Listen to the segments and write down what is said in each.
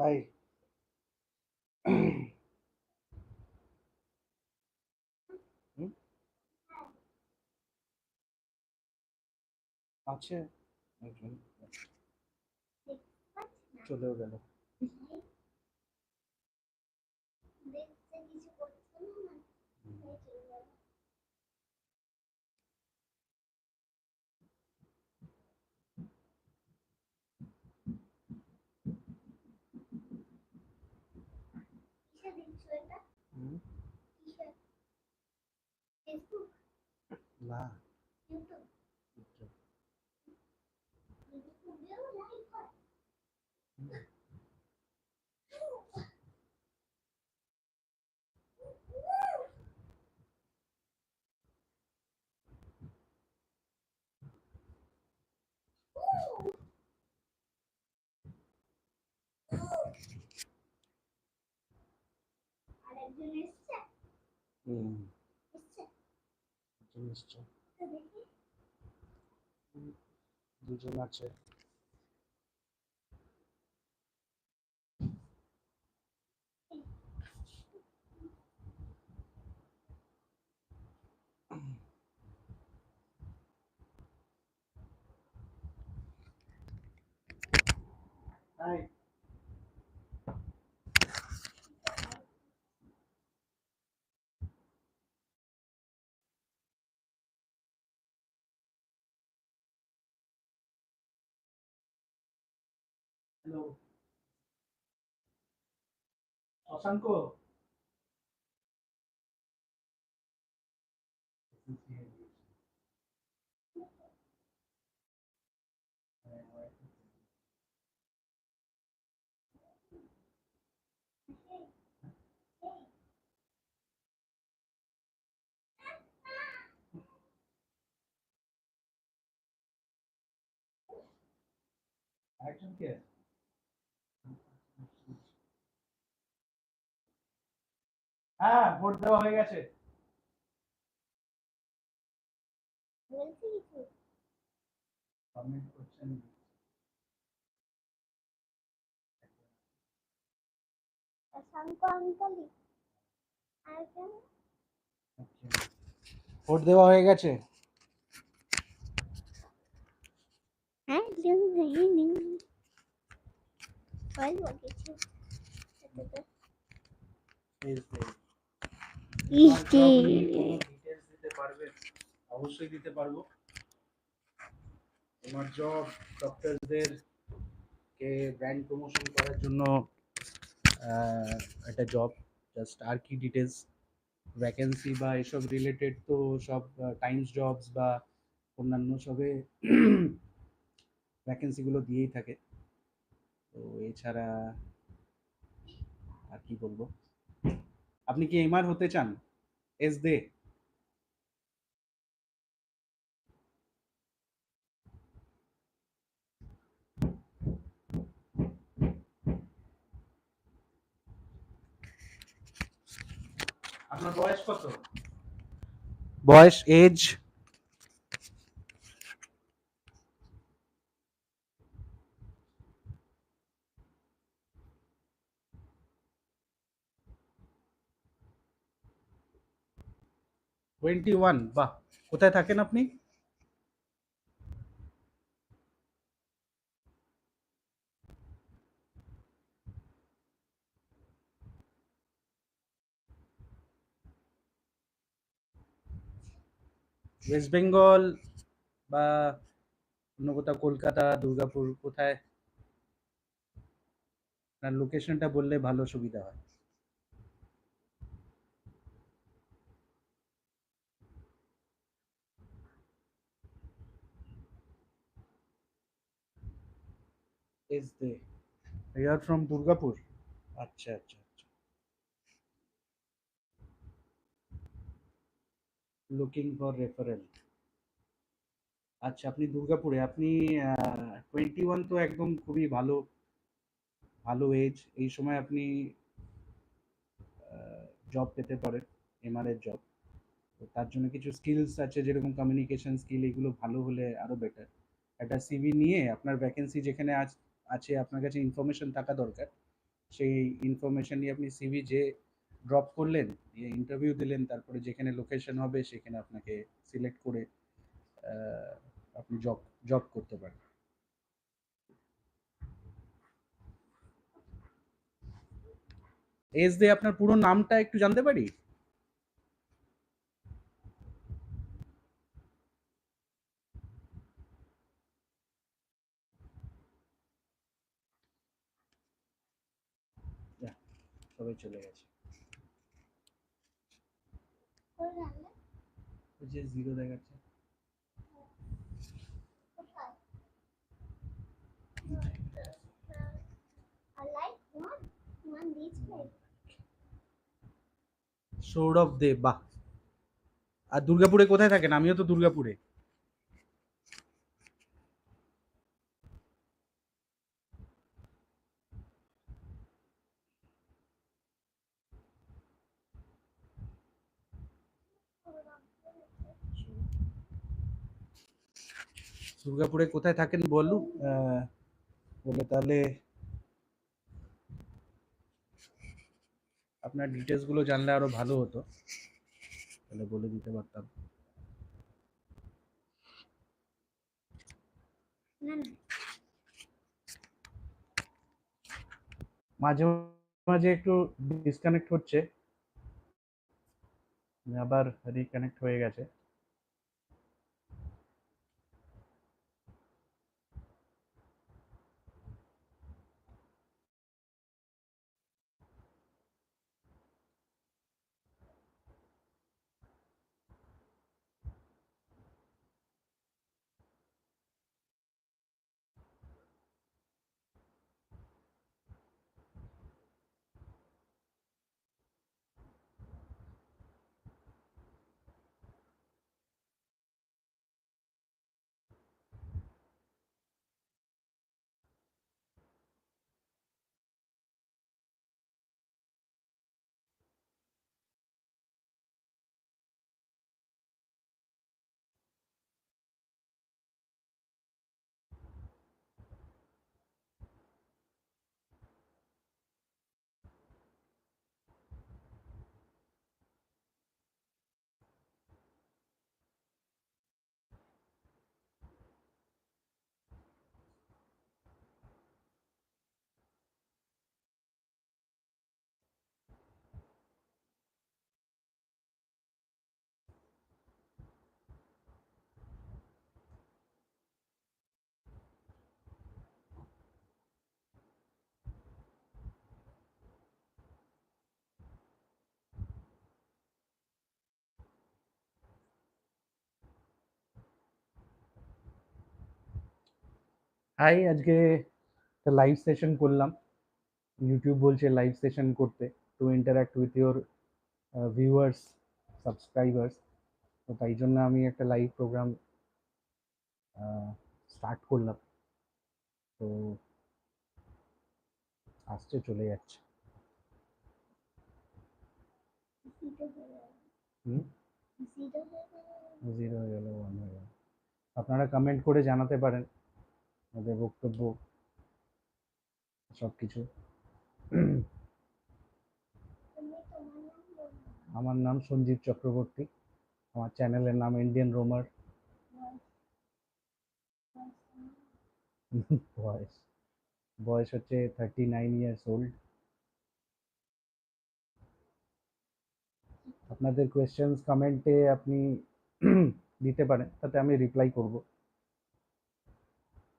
হুম? আছে। চলেও গেল। Facebook. Lá. YouTube. YouTube. Eu এসছে। দুজন আছে। হাই হ্যালো শশাঙ্ক আরেকজন কে হ্যাঁ ভোট দেওয়া হয়ে গেছে। সাবমিট করছেন ভোট দেওয়া হয়ে গেছে। এই যে। ইস তোমার job রে। নিয়ে কোনো details দিতে পারবেন? অবশ্যই দিতে পারব তোমার জব ডক্টরদের কে ব্র্যান্ড প্রমোশন করার জন্য একটা জব জাস্ট আর কি ডিটেলস ভ্যাকেন্সি বা এসব রিলেটেড তো সব টাইমস জবস বা অন্যান্য সবে ভ্যাকেন্সিগুলো দিয়েই থাকে তো এছাড়া আর কি বলব আপনি কি এমআর হতে চান? এস দে। আপনার বয়স কত? বয়স এজ টোয়েন্টি ওয়ান বাহ, কোথায় থাকেন আপনি? ওয়েস্ট বেঙ্গল বা অন্য কোথাও কলকাতা, দুর্গাপুর, কোথায়? লোকেশনটা বললে ভালো সুবিধা হয়। আচ্ছা আচ্ছা আচ্ছা। আচ্ছা আপনি দুর্গাপুরে আপনি টোয়েন্টি ওয়ান তো একদম খুবই ভালো ভালো এজ এই সময় আপনি জব পেতে পারেন এমআর এর জব তার জন্য কিছু স্কিলস আছে যেরকম কমিউনিকেশন স্কিল এগুলো ভালো হলে আরও বেটার একটা সিভি নিয়ে আপনার ভ্যাকেন্সি যেখানে আছ- আছে, আপনার কাছে ইনফরমেশন থাকা দরকার। সেই ইনফরমেশন নিয়ে আপনি সিভি যে ড্রপ করলেন, দিয়ে ইন্টারভিউ দিলেন, তারপরে যেখানে লোকেশন হবে, সেখানে আপনাকে সিলেক্ট করে আপনি জব জব করতে পারেন এস দে আপনার পুরো নামটা একটু জানতে পারি যা, সবাই চলে গেছে। জিরো দেখাচ্ছে. সৌরভ দে, বাহ। আর দুর্গাপুরে কোথায় থাকেন? আমিও তো দুর্গাপুরে। দুর্গাপুরে কোথায় থাকেন বলু? বলে তাহলে আপনার ডিটেলসগুলো জানলে আরও ভালো হতো। তাহলে বলে দিতে পারতাম। মাঝে মাঝে একটু ডিসকানেক্ট হচ্ছে। আবার রিকানেক্ট হয়ে গেছে। হাই আজকে একটা লাইভ সেশন করলাম। ইউটিউব বলছে লাইভ সেশন করতে। To interact with your viewers subscribers তো তাই জন্য আমি একটা লাইভ প্রোগ্রাম স্টার্ট করলাম। তো আসছে চলে যাচ্ছে। জিরো হয়ে গেল। ওয়ান হয়ে গেল আপনারা কমেন্ট করে জানাতে পারেন। আমাদের বক্তব্য সব কিছু আমার নাম সঞ্জীব চক্রবর্তী। আমার চ্যানেলের নাম ইন্ডিয়ান রোমার বয়স। বয়স হচ্ছে থার্টি নাইন ইয়ার্স ওল্ড আপনাদের কোয়েশ্চেন্স কমেন্টে আপনি দিতে পারেন, তাতে আমি রিপ্লাই করব।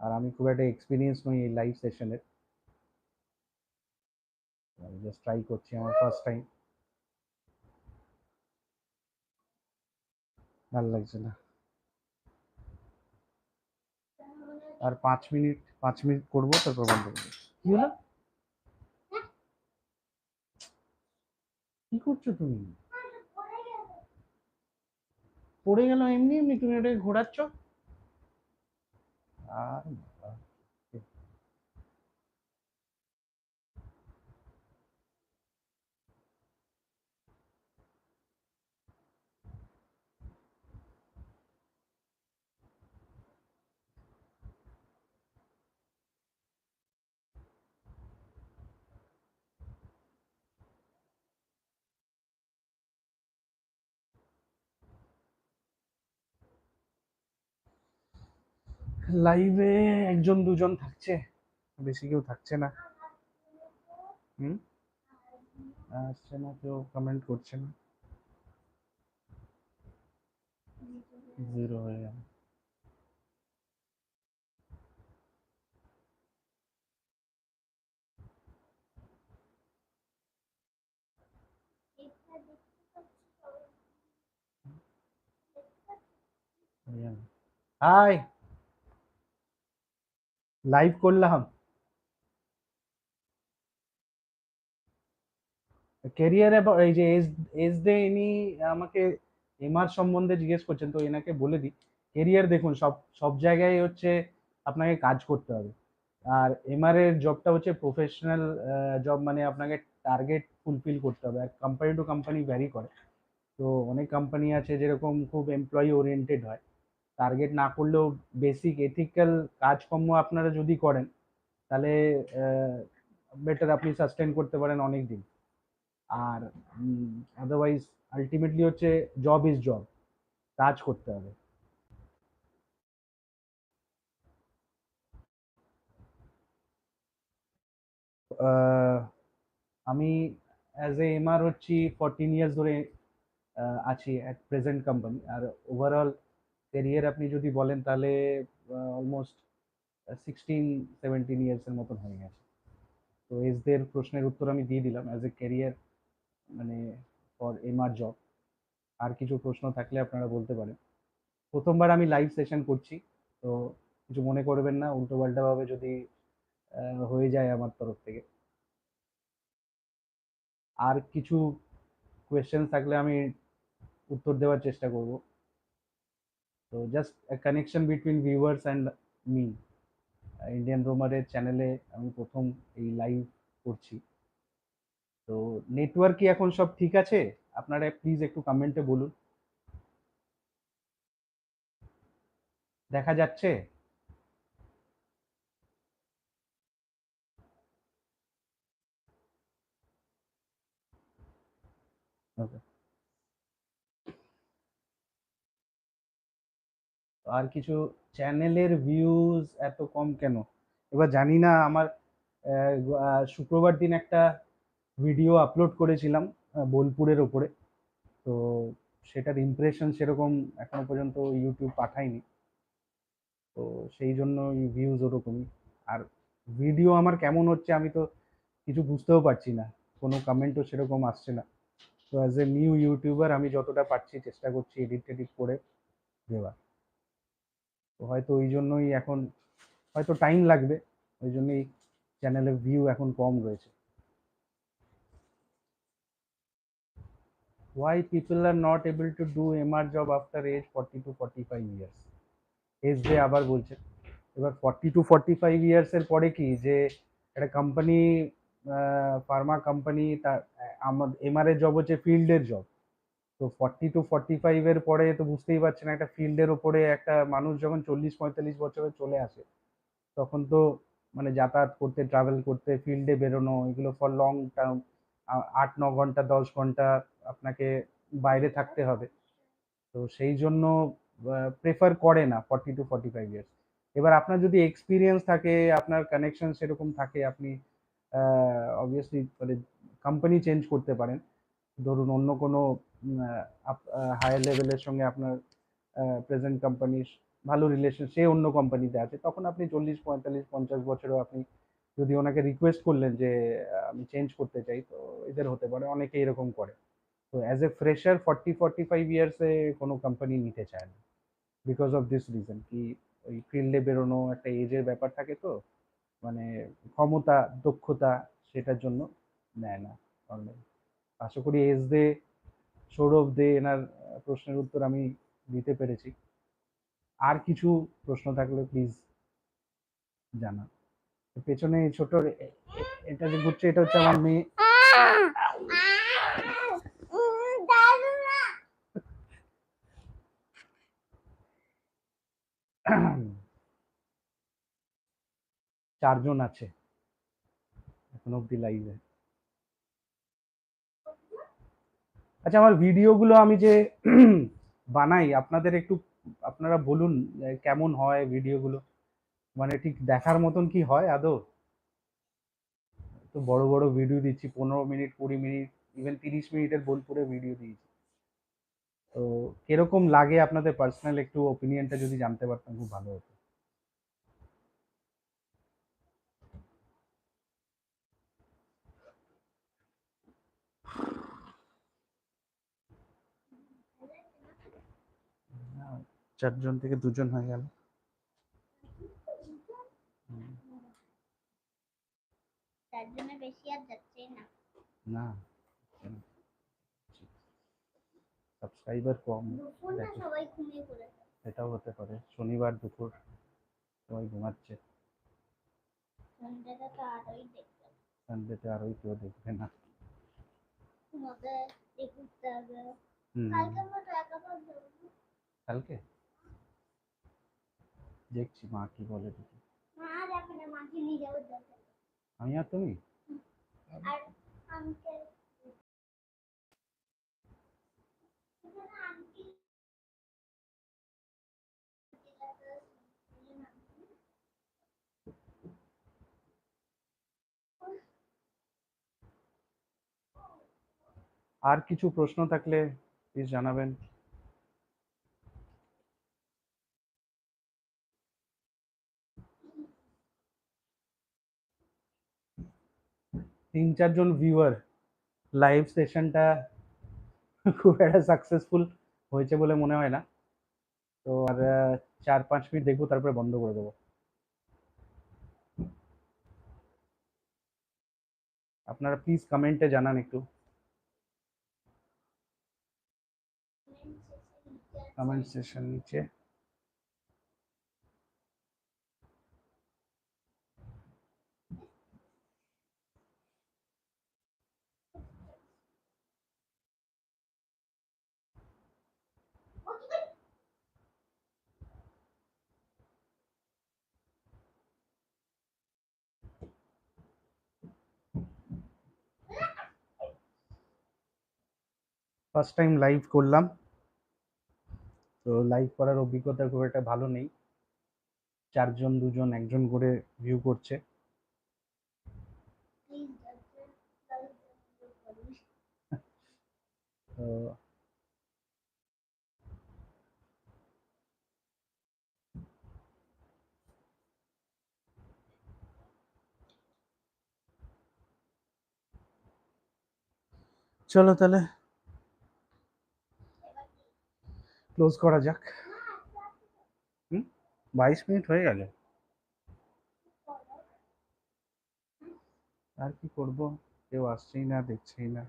আর আমি খুব একটা এক্সপিরিয়েন্স নই এই লাইভ সেশনের আমি জাস্ট ট্রাই করছি আমার ফার্স্ট টাইম ভালো লাগছে না। আর পাঁচ মিনিট পাঁচ মিনিট করব, তারপর বন্ধ করব। কি হলো? কি করছ তুমি? পড়ে গেল এমনি এমনি, তুমি ওটাকে ঘোরাচ্ছ? আর বাবা। লাইভে একজন, দুজন থাকছে। বেশি কেউ থাকছে না। হুম? আসছে না, কেউ কমেন্ট করছে না। জিরো হয়ে গেল। পাচ্ছি? হাই! লাইভ করলাম। ক্যারিয়ারে এই যে এস এস দে ইনি আমাকে এমআর সম্বন্ধে জিজ্ঞেস করছেন, তো এনাকে বলে দিই। কেরিয়ার দেখুন, সব সব জায়গায় হচ্ছে আপনাকে কাজ করতে হবে। আর এমআর এর জবটা হচ্ছে প্রফেশনাল জব মানে আপনাকে টার্গেট ফুলফিল করতে হবে। আর কোম্পানি টু কোম্পানি ভ্যারি করে। তো অনেক কোম্পানি আছে যেরকম খুব এমপ্লয়ি ওরিয়েন্টেড হয়। টার্গেট না করলেও বেসিক এথিক্যাল কাজকর্ম আপনারা যদি করেন, তাহলে বেটার আপনি সাস্টেন করতে পারেন অনেক দিন আর আদারওয়াইজ আলটিমেটলি হচ্ছে জব ইজ জব কাজ করতে হবে। আমি অ্যাজ এ এমআর হচ্ছি ফরটিন ইয়ার্স ধরে আছি অ্যাট প্রেজেন্ট কোম্পানি আর ওভারঅল ক্যারিয়ার আপনি যদি বলেন তাহলে অলমোস্ট সিক্সটিন সেভেন্টিন ইয়ার্সের মতন হয়ে গেছে। তো এসদের প্রশ্নের উত্তর আমি দিয়ে দিলাম অ্যাজ এ ক্যারিয়ার মানে ফর এমআর জব আর কিছু প্রশ্ন থাকলে আপনারা বলতে পারেন। প্রথমবার আমি লাইভ সেশন করছি, তো কিছু মনে করবেন না উল্টো পাল্টাভাবে যদি হয়ে যায় আমার তরফ থেকে। আর কিছু কোয়েশ্চেন থাকলে আমি উত্তর দেওয়ার চেষ্টা করব। তো just connection between viewers and me Indian রোমারের চ্যানেলে আমি প্রথম এই লাইভ করছি। তো নেটওয়ার্কই এখন সব ঠিক আছে? আপনারা প্লিজ একটু কমেন্টে বলুন। দেখা যাচ্ছে? Okay. আর কিছু চ্যানেলের ভিউজ এত কম কেন? এবার জানি না, আমার শুক্রবার দিন একটা ভিডিও আপলোড করেছিলাম বোলপুরের ওপরে। তো সেটার ইমপ্রেশন সেরকম এখনও পর্যন্ত ইউটিউব পাঠায়নি। তো সেই জন্য ভিউজ ওরকমই। আর ভিডিও আমার কেমন হচ্ছে আমি তো কিছু বুঝতেও পারছি না। কোনো কমেন্টও সেরকম আসছে না। তো অ্যাজ এ নিউ ইউটিউবার আমি যতটা পারছি চেষ্টা করছি এডিট টেডিট করে দেওয়ার। তো হয়তো ওই জন্যই এখন, হয়তো টাইম লাগবে, ওই জন্যই চ্যানেলের ভিউ এখন কম রয়েছে। Why people are not able to do MR job after age 40 to 45 years? Age যে আবার বলছে। এবার forty to forty five years এর পরে কি যে একটা কোম্পানি ফার্মা কোম্পানি তার আমার এর জব হচ্ছে ফিল্ডের জব তো ফর্টি টু ফর্টি ফাইভ এর পরে তো বুঝতেই পারছেন একটা ফিল্ডের ওপরে একটা মানুষ যখন চল্লিশ, পঁয়তাল্লিশ বছরে চলে আসে, তখন তো মানে যাতায়াত করতে ট্রাভেল করতে ফিল্ডে বেরোনো, এগুলো ফর লং টার্ম আট, ন ঘণ্টা, দশ ঘণ্টা আপনাকে বাইরে থাকতে হবে। তো সেই জন্য প্রেফার করে না forty to forty five years এবার আপনার যদি এক্সপিরিয়েন্স থাকে, আপনার কানেকশন সেরকম থাকে, আপনি অবভিয়াসলি মানে কোম্পানি চেঞ্জ করতে পারেন। ধরুন অন্য কোনো হায়ার লেভেলের সঙ্গে আপনার প্রেজেন্ট কোম্পানির ভালো রিলেশন সে অন্য কোম্পানিতে আছে। তখন আপনি চল্লিশ, পঁয়তাল্লিশ, পঞ্চাশ বছরেও আপনি যদি ওনাকে রিকোয়েস্ট করলেন যে আমি চেঞ্জ করতে চাই, তো এদের হতে পারে, অনেকে এরকম করে। তো as a fresher forty forty five ইয়ার্সে কোনো কোম্পানি নিতে চায় না। বিকজ অফ দিস রিজন কি ওই ফিল্ডে বেরোনো একটা এজের ব্যাপার থাকে তো মানে ক্ষমতা, দক্ষতা, সেটার জন্য নেয় না। অলরেডি আশা করি এস দে সৌরভ দে এনার প্রশ্নের উত্তর আমি দিতে পেরেছি। আর কিছু প্রশ্ন থাকলে প্লিজ জানা পেছনে ছোট এটা যে ঘুরছে, এটা হচ্ছে আমার মেয়ে। চারজন আছে। এখন অব্দি লাইভে আচ্ছা আমার ভিডিওগুলো আমি যে বানাই, আপনাদের একটু, আপনারা বলুন কেমন হয় ভিডিওগুলো? মানে ঠিক দেখার মতন কি হয় আদৌ? তো বড় বড় ভিডিও দিচ্ছি, পনেরো মিনিট, কুড়ি মিনিট ইভেন তিরিশ মিনিটের বোলপুরে ভিডিও দিয়েছি। তো কীরকম লাগে আপনাদের পার্সোনাল একটু ওপিনিয়নটা যদি জানতে পারতাম, খুব ভালো হতো। চারজন থেকে দুজন হয়ে গেল। না। সাবস্ক্রাইবার কম দুপুর সবাই এটাও হতে পারে। শনিবার দুপুর সবাই ঘুমাচ্ছে। আরোই সানডেতে আরোই কেউ দেখবে না। কালকে আমরা টাকা পাবো কালকে দেখছি মা কি বলে দেখি। আমি আর তুমি? আর কিছু প্রশ্ন থাকলে প্লিজ জানাবেন। তিন চারজন ভিউয়ার লাইভ সেশনটা খুব একটা সাকসেসফুল হয়েছে বলে মনে হয় না। তো আর চার পাঁচ মিনিট দেখব, তারপরে বন্ধ করে দেবো। আপনারা প্লিজ কমেন্টে জানান একটু। কমেন্ট সেশন নিচে। ফার্স্ট টাইম লাইভ করলাম। তো লাইভ করার অভিজ্ঞতা খুব একটা ভালো নেই। চারজন, দুজন, একজন করে ভিউ করছে। তো চলো তাহলে। ক্লোজ করা যাক। হুম? বাইশ মিনিট হয়ে গেল। আর কি করব? কেউ আসছেই না, দেখছেই না।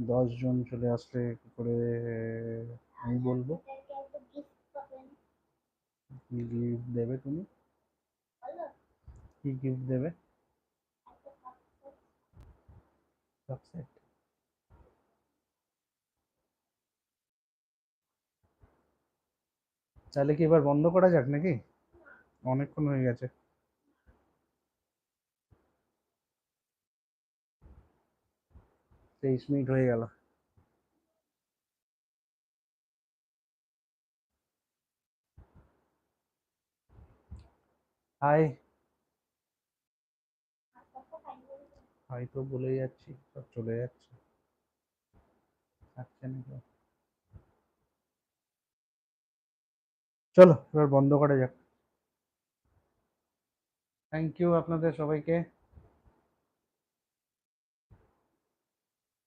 দশ জন চলে আসলে কি করে আমি বলব? কি গিফট দেবে তুমি? কি গিফট দেবে? একটা তাহলে কি এবার বন্ধ করা যাক নাকি? অনেকক্ষণ হয়ে গেছে। তেইশ মিনিট হয়ে গেল। হাই। হাই তো বলে যাচ্ছি, সব চলে যাচ্ছে। থাকছে না চলো এবার বন্ধ করা যাক। থ্যাংক ইউ আপনাদের সবাইকে।